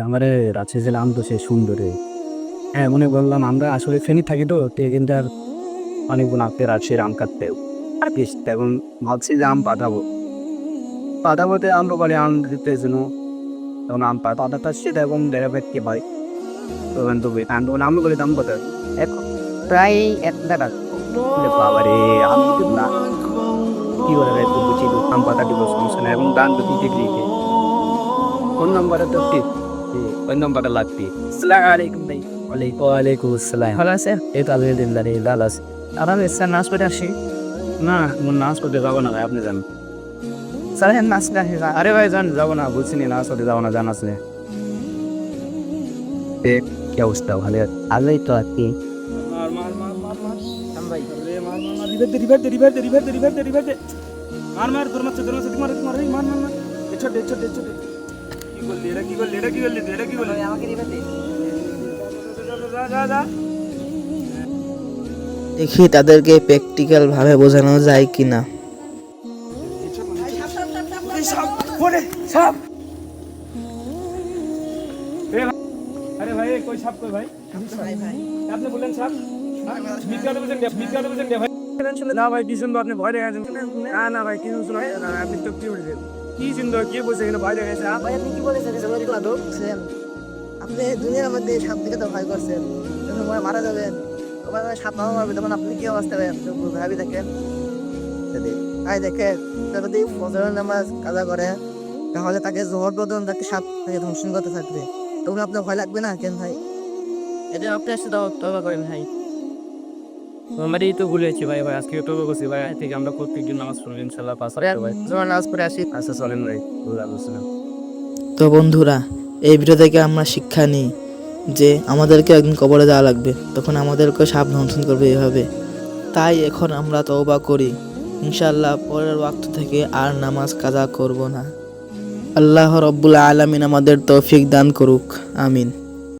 আমারে রাছে যে আম তো সে সুন্দরে। হ্যাঁ মনে করলাম আমরা আসলে ফেনি থাকি তো কিন্তু আর অনেক গুণ রাছে আম কাটতে আর বেশ এখন ভাবছি যে আম পাঠাবো পাঠাবোতে আমরা বলে আম দিতে জন্য তখন আম পা পাঠাটা সেটা এবং দেখা ব্যক্তি ভাই তখন তো আম তখন আমি বলে দাম কত প্রায় এক টাকা বাবা রে আম আম দিব সমস্যা নেই এবং দান দিতে দিতে কোন নাম্বারে তো ওই নাম্বারটা লাগবে আসসালামু আলাইকুম ভাই। ওয়ালাইকুম ওয়ালাইকুম আসসালাম। ভালো আছেন? এই তো আলহামদুলিল্লাহ রে লাল আছে। আরাম স্যার নাচ করে আসি? না নাচ করতে যাব না ভাই আপনি যান। স্যার হ্যাঁ নাচ আরে ভাই যান যাব না বুঝছি নি নাচ করতে যাব না জান আছে এ কি অবস্থা? ভালো? আলোই তো আর কি মার মার মার মার। মার ভাই। রে মার মার মার রিভার দে রিভার দে রিভার দে রিভার দে রিভার দে রিভার দে। মার মার তোর মারছে তোর মারছে মার মার এই মার মার মার এছো দে এছো দে এছো দে কি করলি এটা কি করলি এটা কি করলি এটা কি করলি? আমাকে রিভার দে। যা যা যা। দেখি তাদেরকে প্র্যাকটিক্যাল ভাবে বোঝানো যায় কিনা। আরে ভাই কই সাপ কই ভাই। আপনি বললেন সাপ? ভাই না ভাই কি সুন্দর আপনি ভয় দেখাচ্ছেন না না ভাই কি সুন্দর আপনি তো কি বলছেন? কি সুন্দর কি বলছে এখানে ভয় দেখাচ্ছে ভাই আপনি কি বলেছেন? আপনি দুনিয়ার মধ্যে সাপ দিকে তো ভয় করছেন। যখন ভয় মারা যাবেন তোমার সাপ মারা মারবে তখন আপনি কি অবস্থা হবেন তো ভাবি দেখেন। আই দেখেন যদি ফজরের নামাজ কাজা করে। তাহলে তাকে জোহর বদন তাকে সাপ তাকে ধ্বংসন করতে থাকবে। তখন আপনার ভয় লাগবে না কেন ভাই? এটা আপনি আসতে দাও তবা করেন ভাই। আমারই তো ভাই ভাই আজকে করছি ভাই থেকে আমরা প্রত্যেকদিন নামাজ ইনশাল্লাহ ওয়াক্ত ভাই। নামাজ পড়ে আসি। আচ্ছা চলেন ভাই তো বন্ধুরা এই ভিডিও থেকে আমরা শিক্ষা নিই যে আমাদেরকে একদিন কবরে যাওয়া লাগবে তখন আমাদেরকে সাপ ধ্বংসন করবে এভাবে তাই এখন আমরা তওবা করি। ইনশাআল্লাহ পরের ওয়াক্ত থেকে আর নামাজ কাজা করব না। আল্লাহ রব্বুল আলামিন আমাদের তৌফিক দান করুক আমিন।